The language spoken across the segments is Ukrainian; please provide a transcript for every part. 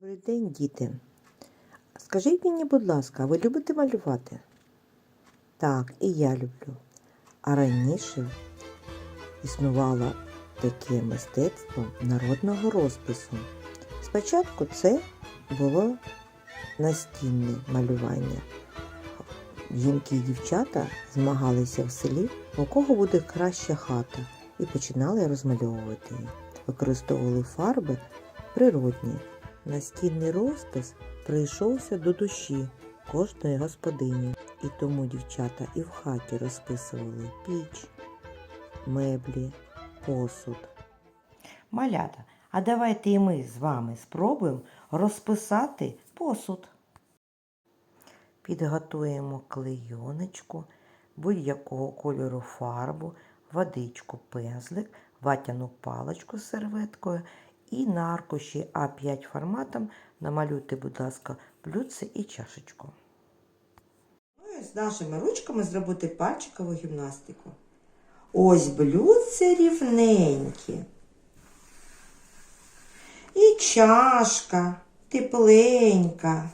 Добрий день, діти. Скажіть мені, будь ласка, ви любите малювати? Так, і я люблю. А раніше існувало таке мистецтво народного розпису. Спочатку це було настінне малювання. Жінки і дівчата змагалися в селі, у кого буде краща хата, і починали розмальовувати її. Використовували фарби природні. Настінний розпис прийшовся до душі кожної господині, і тому дівчата і в хаті розписували піч, меблі, посуд. Малята, а давайте і ми з вами спробуємо розписати посуд. Підготуємо клейоночку, будь-якого кольору фарбу, водичку, пензлик, ватяну паличку з серветкою і на аркуші А5 форматом намалюйте, будь ласка, блюдце і чашечку. Ну і з нашими ручками зробити пальчикову гімнастику. Ось блюдце рівненькі. І чашка тепленька.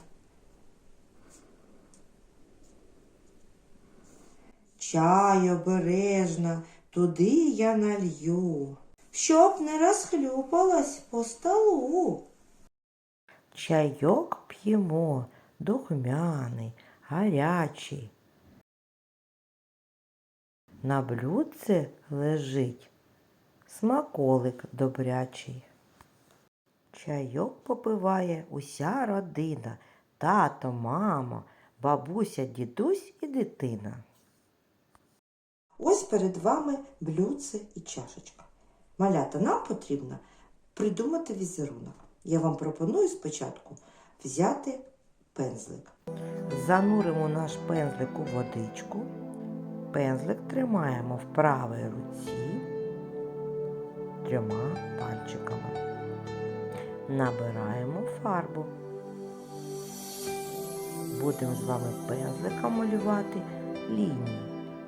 Чай обережно туди я налью, щоб не розхлюпалась по столу. Чайок п'ємо, духмяний, гарячий. На блюдце лежить смаколик добрячий. Чайок попиває уся родина, тато, мама, бабуся, дідусь і дитина. Ось перед вами блюдце і чашечка. Малята, нам потрібно придумати візерунок. Я вам пропоную спочатку взяти пензлик. Зануримо наш пензлик у водичку. Пензлик тримаємо в правій руці трьома пальчиками. Набираємо фарбу. Будемо з вами пензликом малювати лінії.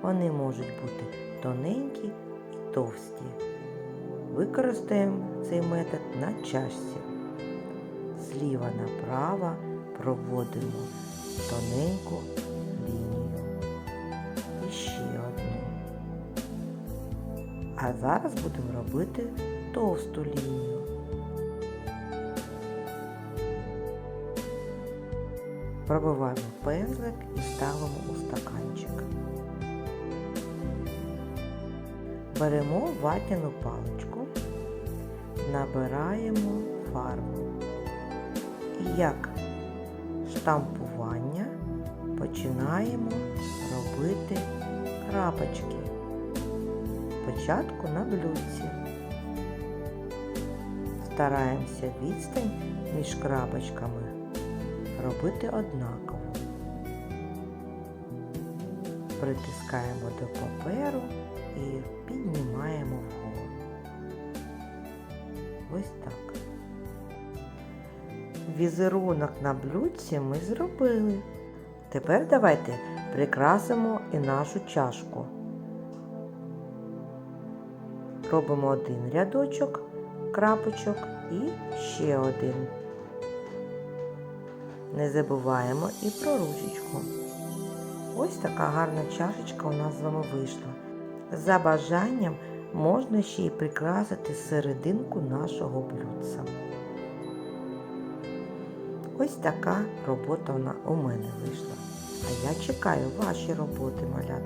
Вони можуть бути тоненькі і товсті. Використаємо цей метод на чашці. Зліва направо проводимо тоненьку лінію. І ще одну. А зараз будемо робити товсту лінію. Пробиваємо пензлик і ставимо у стаканчик. Беремо ватяну паличку, набираємо фарбу. І як штампування починаємо робити крапочки. Спочатку на блюдці. Стараємося відстань між крапочками робити однаково. Притискаємо до паперу і піднімаємо вгору. Ось так. Візерунок на блюдці ми зробили. Тепер давайте прикрасимо і нашу чашку. Робимо один рядочок крапочок і ще один. Не забуваємо і про ручечку. Ось така гарна чашечка у нас з вами вийшла. За бажанням можна ще й прикрасити серединку нашого блюдца. Ось така робота у мене вийшла. А я чекаю ваші роботи, малята.